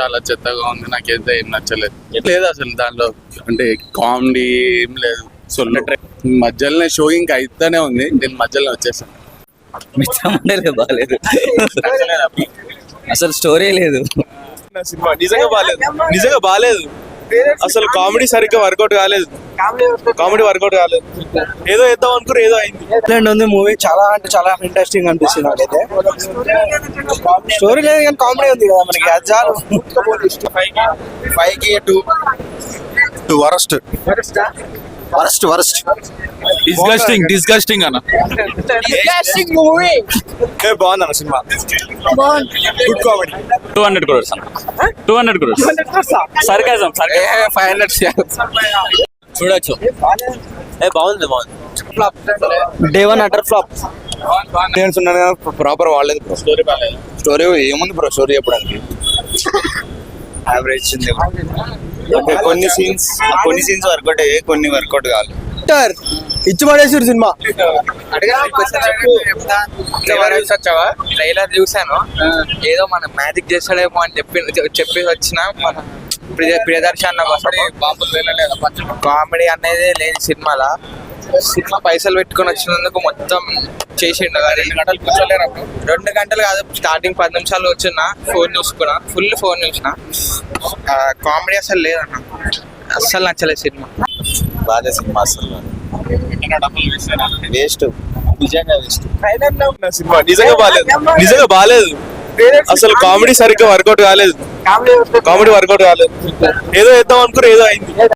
చాలా చెత్తగా ఉంది నాకైతే ఏం నచ్చలేదు. లేదు అసలు దాంట్లో? అంటే కామెడీ ఏం లేదు. సో మధ్యలోనే షో ఇంకా అయితేనే ఉంది నేను మధ్యలో వచ్చేసాను. బాగాలేదు అసలు స్టోరీ లేదు. సినిమా నిజంగా బాగాలేదు నిజంగా బాగాలేదు అసలు కామెడీ సరిగ్గా వర్కౌట్ కాలేదు. కామెడీ వర్కౌట్ కాలేదు. ఏదో వేద్దాం అనుకుని ఏదో అయింది. ఎక్సలెంట్ ఉంది మూవీ చాలా అంటే చాలా ఇంట్రెస్టింగ్ అనిపిస్తుంది నాకైతే. స్టోరీ లేదు కానీ కామెడీ ఉంది కదా మనకి. అది చాలు. ఫైవ్కి two two worst worst worst disgusting disgusting అన్న. ఏ బాగుంది. అన్న cinema good comedy two hundred crores two hundred crores sarcasm five hundred చూడొచ్చు. ఏ బాగుంది బాగుంది. డే వన్ అటర్ ఫ్లాప్ నేను ప్రాపర్ వాడలేదు బ్రో స్టోరీ బాగాలేదు. స్టోరీ ఏముంది బ్రో స్టోరీ చెప్పడానికి? యావరేజ్ అంటే కొన్ని సీన్స్ కొన్ని సీన్స్ వర్కౌట్ అయ్యాయి కొన్ని వర్కౌట్ కాలేదు ఇచ్చి పడేసారు సినిమా వచ్చావా? ట్రైలర్ చూసాను ఏదో మన మ్యాజిక్ చేస్తాడేమో అని చెప్పి చెప్పి వచ్చిన మన ప్రియ ప్రియదర్శన్ కామెడీ అనేది లేని సినిమాలా? సినిమా పైసలు పెట్టుకొని వచ్చినందుకు మొత్తం చేసిండు రెండు గంటలు కూర్చోలేరు రెండు గంటలు కాదు స్టార్టింగ్ పది నిమిషాలు వచ్చిన ఫోన్ చూసుకున్నా. ఫుల్ ఫోన్ చూసిన. కామెడీ అసలు లేదన్న. అస్సలు నచ్చలేదు సినిమా. బాగా సినిమా అసలు. వేస్ట్. నిజంగా వేస్ట్. సినిమా నిజంగా బాగాలేదు నిజంగా బాగాలేదు అసలు కామెడీ సరిగ్గా వర్కౌట్ కాలేదు. కామెడీ వర్కౌట్ కాలేదు. ఏదో వేద్దాం అనుకుని ఏదో అయింది.